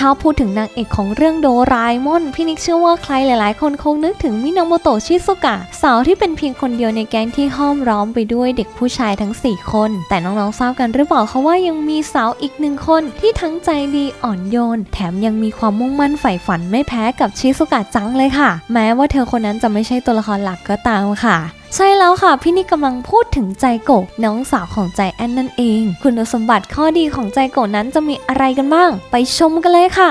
ถ้าพูดถึงนางเอกของเรื่องโดราเอมอนพี่นิกเชื่อว่าใครหลาย ๆ คนคงนึกถึงมินาโมโตะชิซุกะ สาวที่เป็นเพียงคนเดียวในแก๊งที่ห้อมร้อมไปด้วยเด็กผู้ชายทั้ง 4 คน แต่น้อง ๆ ทราบกันหรือเปล่าคะว่ายังมีสาวอีกหนึ่งคนที่ทั้งใจดีอ่อนโยน แถมยังมีความมุ่งมั่นใฝ่ฝันไม่แพ้กับชิซุกะจังเลยค่ะ แม้ว่าเธอคนนั้นจะไม่ใช่ตัวละครหลักก็ตามค่ะใช่แล้วค่ะ พี่นี่กำลังพูดถึงใจโกะน้องสาวของใจแอนนั่นเอง คุณสมบัติข้อดีของใจโกะนั้นจะมีอะไรกันบ้าง ไปชมกันเลยค่ะ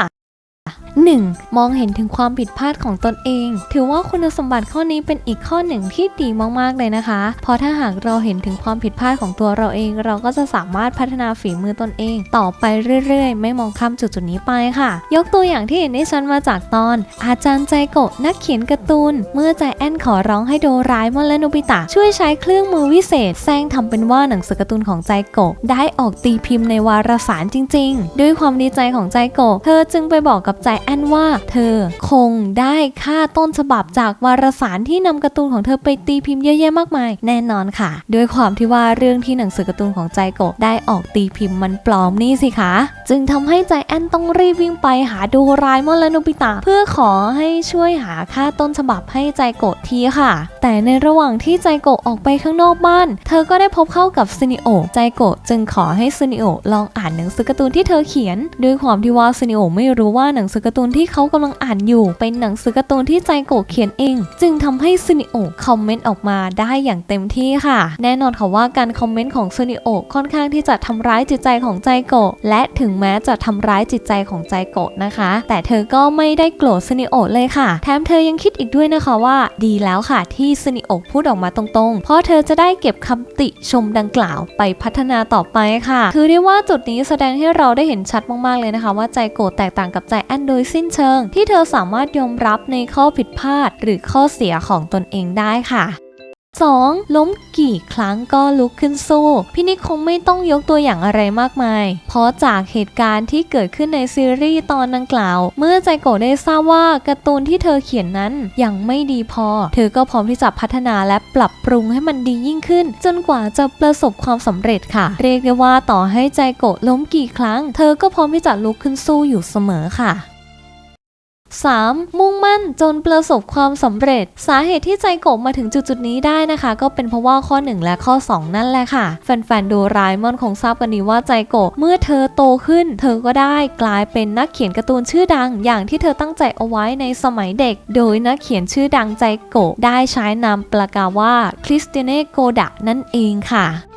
1. มองเห็นถึงความผิดพลาดของตนเอง ถือว่าคุณสมบัติข้อนี้เป็นอีกข้อหนึ่งที่ดีมากๆเลยนะคะ เพราะถ้าหากเราเห็นถึงความผิดพลาดของตัวเราเอง เราก็จะสามารถพัฒนาฝีมือตนเอง ต่อไปเรื่อยๆ ไม่มองข้ามจุดจุดๆนี้ไปค่ะ ยกตัวอย่างที่เห็นได้ชัดมาจากตอน อาจารย์ใจโกะนักเขียนการ์ตูน เมื่อใจแอนขอร้องให้โดร้าเอมอนและโนบิตะช่วยใช้เครื่องมือวิเศษแซงทำเป็นว่าหนังสือการ์ตูนของใจโกะได้ออกตีพิมพ์ในวารสารจริง ๆ ด้วยความดีใจของใจโกะเธอจึงไปบอกกับใจแอนว่าเธอคงได้ค่าต้นฉบับจากวารสารที่นำการ์ตูนของเธอไปตีพิมพ์เยอะแยะมากมาย แน่นอนค่ะ ด้วยความที่ว่าเรื่องที่หนังสือการ์ตูนของใจโกะได้ออกตีพิมพ์มันปลอมนี่สิคะ จึงทำให้ใจแอนต้องรีบวิ่งไปหาดูรายมอนและโนบิตะเพื่อขอให้ช่วยหาค่าต้นฉบับให้ใจโกะทีค่ะ แต่ในระหว่างที่ใจโกะออกไปข้างนอกบ้าน เธอก็ได้พบเข้ากับซินิโอใจโกะจึงขอให้ซินิโอลองอ่านหนังสือการ์ตูนที่เธอเขียน ด้วยความที่ว่าซินิโอไม่รู้ว่าหนังสือการ์ตูนที่เขากำลังอ่านอยู่ เป็นหนังสือการ์ตูนที่ใจโกะเขียนเอง จึงทำให้ซินิโอคอมเมนต์ออกมาได้อย่างเต็มที่ค่ะ แน่นอนค่ะว่าการคอมเมนต์ของซินิโอค่อนข้างที่จะทำร้ายจิตใจของใจโกะและถึงแม้จะทำร้ายจิตใจของใจโกะนะคะ แต่เธอก็ไม่ได้โกรธซินิโอเลยค่ะ แถมเธอยังคิดอีกด้วยนะคะว่าดีแล้วค่ะที่ซินิโอพูดออกมาตรงๆ เพราะเธอจะได้เก็บคำติชมดังกล่าวไปพัฒนาต่อไปค่ะ คือได้ว่าจุดนี้แสดงให้เราได้เห็นชัดมากๆเลยนะคะ ว่าใจโกรธแตกต่างกับใจแอนโดยสิ้นเชิง ที่เธอสามารถยอมรับในข้อผิดพลาด หรือข้อเสียของตนเองได้ค่ะ 2. ล้มกี่ครั้งก็ลุกขึ้นสู้ พี่นิกคงไม่ต้องยกตัวอย่างอะไรมากมาย เพราะจากเหตุการณ์ที่เกิดขึ้นในซีรีส์ตอนดังกล่าว เมื่อใจโกะได้ทราบว่าการ์ตูนที่เธอเขียนนั้นยังไม่ดีพอ เธอก็พร้อมที่จะพัฒนาและปรับปรุงให้มันดียิ่งขึ้น จนกว่าจะประสบความสำเร็จค่ะ เรียกได้ว่าต่อให้ใจโกะล้มกี่ครั้ง เธอก็พร้อมที่จะลุกขึ้นสู้อยู่เสมอค่ะ 3. มุ่งมั่นจนประสบความสำเร็จ สาเหตุที่ใจโกะมาถึงจุดๆนี้ได้นะคะ ก็เป็นเพราะว่าข้อ 1 และข้อ 2 นั่นแหละค่ะ แฟนๆโดราเอมอนคงทราบกันดีว่าใจโกะเมื่อเธอโตขึ้น เธอก็ได้กลายเป็นนักเขียนการ์ตูนชื่อดัง อย่างที่เธอตั้งใจเอาไว้ในสมัยเด็ก โดยนักเขียนชื่อดังใจโกะได้ใช้นามปากกาว่าคริสติเนโกดะนั่นเองค่ะ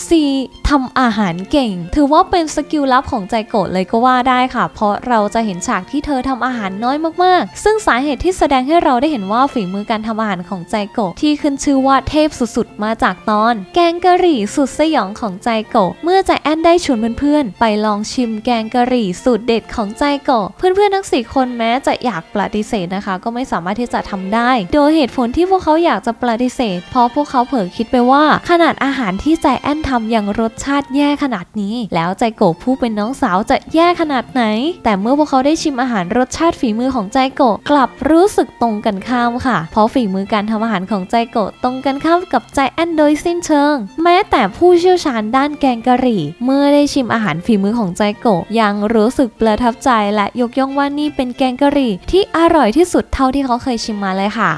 4. ทำอาหารเก่ง ถือว่าเป็นสกิลลับของใจโกะเลยก็ว่าได้ค่ะ เพราะเราจะเห็นฉากที่เธอทำอาหารน้อยมากๆ ซึ่งสาเหตุที่แสดงให้เราได้เห็นว่าฝีมือการทำอาหารของใจโกะที่ขึ้นชื่อว่าเทพสุดๆ มาจากตอน แกงกะหรี่สุดสยองของใจโกะเมื่อใจแอนได้ชวนเพื่อนๆ ไปลองชิมแกงกะหรี่สูตรเด็ดของใจโกะเพื่อนๆทั้งสี่คนแม้จะอยากปฏิเสธนะคะ ก็ไม่สามารถที่จะทำได้ โดยเหตุผลที่พวกเขาอยากจะปฏิเสธ เพราะพวกเขาเผลอคิดไปว่าขนาดอาหารที่ใจแอนทำอยังรสชาติแย่ขนาดนี้ แล้วใจโกะผู้เป็นน้องสาวจะแย่ขนาดไหน แต่เมื่อพวกเขาได้ชิมอาหารรสชาติฝีมือของใจโกะกลับรู้สึกตรงกันข้ามค่ะ เพราะฝีมือการทำอาหารของใจโกะตรงกันข้ามกับใจแอนโดยสิ้นเชิง แม้แต่ผู้เชี่ยวชาญด้านแกงกะหรี่ เมื่อได้ชิมอาหารฝีมือของใจโกะยังรู้สึกประทับใจและยกย่องว่านี่เป็นแกงกะหรี่ที่อร่อยที่สุดเท่าที่เขาเคยชิมมาเลยค่ะ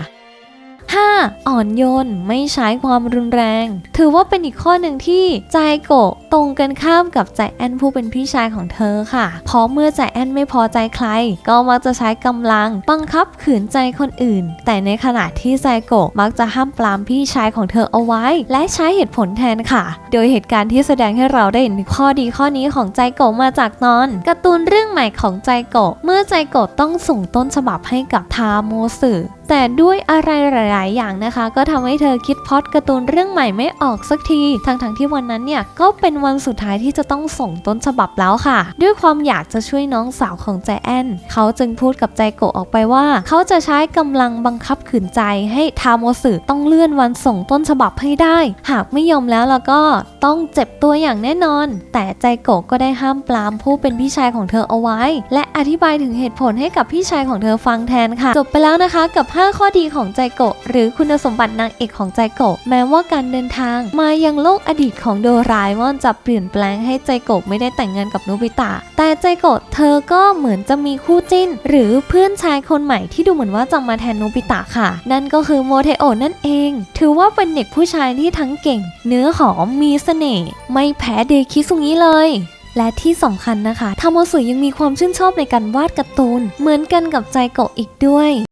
5. อ่อนโยนไม่ใช้ความรุนแรง ถือว่าเป็นอีกข้อหนึ่งที่ใจโกะตรงกันข้ามกับใจแอนผู้เป็นพี่ชายของเธอค่ะ เพราะเมื่อใจแอนไม่พอใจใคร ก็มักจะใช้กำลังบังคับขืนใจคนอื่น แต่ในขณะที่ใจโกะมักจะห้ามปรามพี่ชายของเธอเอาไว้ และใช้เหตุผลแทนค่ะ โดยเหตุการณ์ที่แสดงให้เราได้เห็นข้อดีข้อนี้ของใจโกะมาจากตอนการ์ตูนเรื่องใหม่ของใจโกะเมื่อใจโกะต้องส่งต้นฉบับให้กับทาโมสึแต่ด้วยอะไรหลายๆอย่างนะคะ ก็ทำให้เธอคิดพอดการ์ตูนเรื่องใหม่ไม่ออกสักที ทั้งๆทที่วันนั้นเนี่ยก็เป็นวันสุดท้ายที่จะต้องส่งต้นฉบับแล้วค่ะ ด้วยความอยากจะช่วยน้องสาวของใจแอนเขาจึงพูดกับใจโกะออกไปว่า เขาจะใช้กำลังบังคับขืนใจให้ทาโมสึต้องเลื่อนวันส่งต้นฉบับให้ได้ หากไม่ยอมแล้วแล้วก็ต้องเจ็บตัวอย่างแน่นอน แต่ใจโกะก็ได้ห้ามปรามผู้เป็นพี่ชายของเธอเอาไว้ และอธิบายถึงเหตุผลให้กับพี่ชายของเธอฟังแทนค่ะ จบไปแล้วนะคะกับ 5 ข้อดีของใจโกะหรือคุณสมบัตินางเอกของใจโกะแม้ว่าการเดินทาง มายังโลกอดีตของโดราเอมอนจะเปลี่ยนแปลงให้ใจโกะไม่ได้แต่งงานกับโนบิตะ แต่ใจโกะเธอก็เหมือนจะมีคู่จิ้น หรือเพื่อนชายคนใหม่ที่ดูเหมือนว่าจะมาแทนโนบิตะค่ะ นั่นก็คือโมเทโอนั่นเอง ถือว่าเป็นเด็กผู้ชายที่ทั้งเก่ง เนื้อหอมมีเสน่ห์ไม่แพ้เดคิซุงิเลยและที่สำคัญนะคะทาโมสุยังมีความชื่นชอบในการวาดการ์ตูน เหมือนกันกับใจโกะอีกด้วย